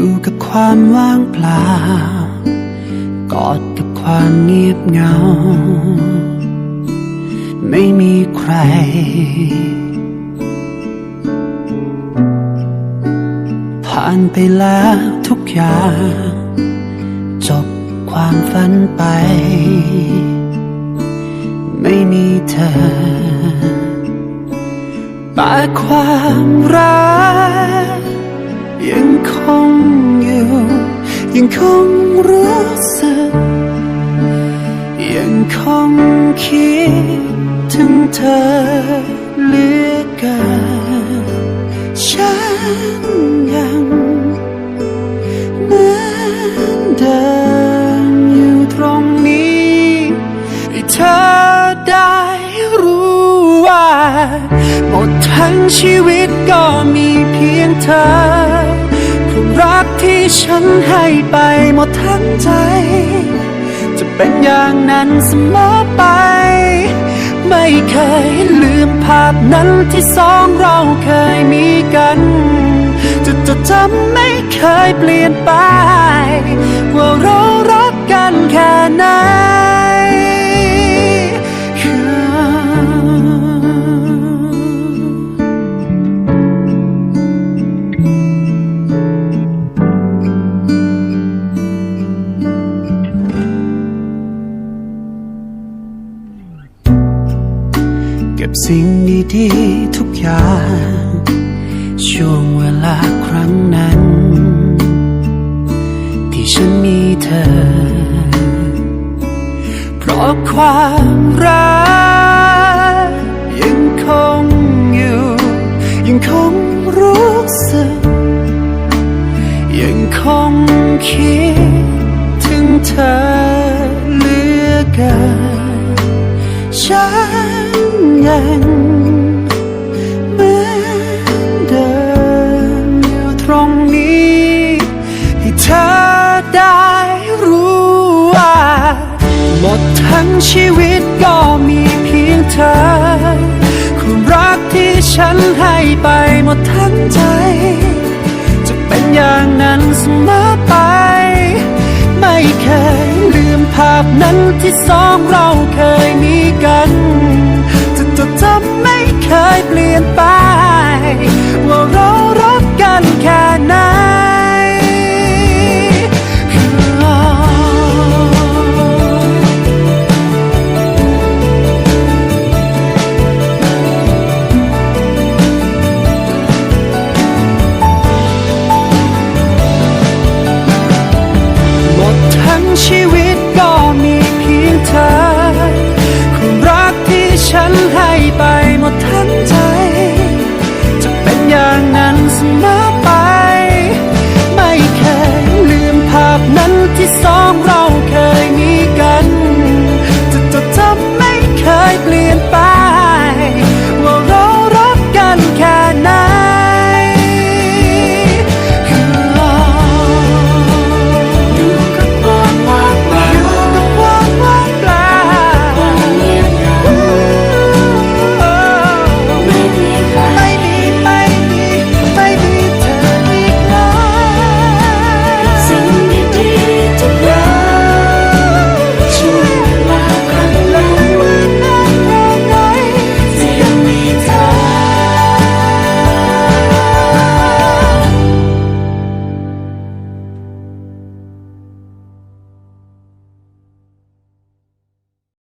อยู่กับความว่างเปล่ากอดกับความเงียบเหงา ไม่มีใคร ผ่านไปแล้วทุกอย่าง จบความฝันไป ไม่มีเธอแต่ความรัก ยังคงอยู่ ยังคงรู้สึก ยังคงคิดถึงเธอเหลือเกินฉันยังเหมือนเดิมอยู่ตรงนี้ให้เธอได้รู้ว่า หมดทั้งชีวิตก็มีเพียงเธอ ที่ฉันให้ไปหมดทั้งใจ จะเป็นอย่างนั้นเสมอไป ไม่เคยลืมภาพนั้นที่สองเราเคยมีกัน จะจดจำไม่เคยเปลี่ยนไป ว่าเรารักกันแค่ไหน เก็บสิ่งดีๆทุกอย่าง ช่วงเวลาครั้งนั้น ที่ฉันมีเธอ เพราะความรักยังคงอยู่ ยังคงรู้สึก ยังคงคิด ชีวิตก็มีเพียงเธอความรักที่ฉันให้ไปหมดทั้งใจ จะเป็นอย่างนั้นเสมอไป ไม่เคยลืมภาพนั้นที่สองเราเคยมีกัน จะจดจำไม่เคยเปลี่ยนไป ว่าเรารักกันแค่ไหน ชีวิตก็มีเพียงเธอความรักที่ฉันให้ไปหมดทั้งใจ จะเป็นอย่างนั้นเสมอไป ไม่เคยลืมภาพนั้นที่สองเรา